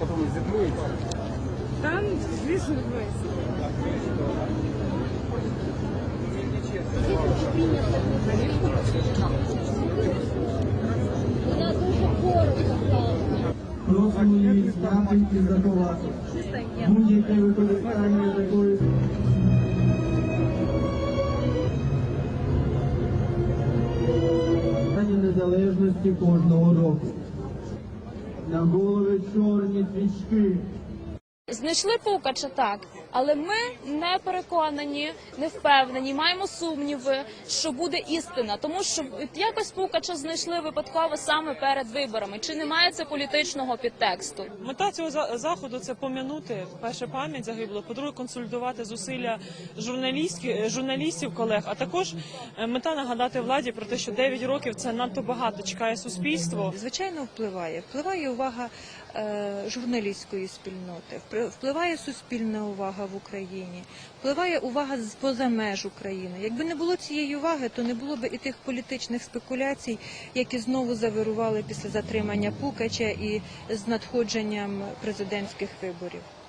потім зіткнується. Там, відбувається. Вона дуже коротко. Просимо її зняти і заховати. Будь-яке використання такої незалежності кожного року. На голови чорні свічки. Знайшли Пукача так, але ми не переконані, не впевнені, маємо сумніви, що буде істина, тому що якось Пукача знайшли випадково саме перед виборами. Чи немає це політичного підтексту? Мета цього заходу це пом'янути перше пам'ять загиблих, по-друге, консолідувати зусилля журналістів, журналістів, колег, а також е, мета нагадати владі про те, що 9 років це надто багато чекає суспільство. Звичайно, впливає. Впливає увага е, журналістської спільноти, впливає суспільна увага в Україні, впливає увага з поза меж України. Якби не було цієї уваги, то не було б і тих політичних спекуляцій, які знову завирували після затримання Пукача і з надходженням президентських виборів.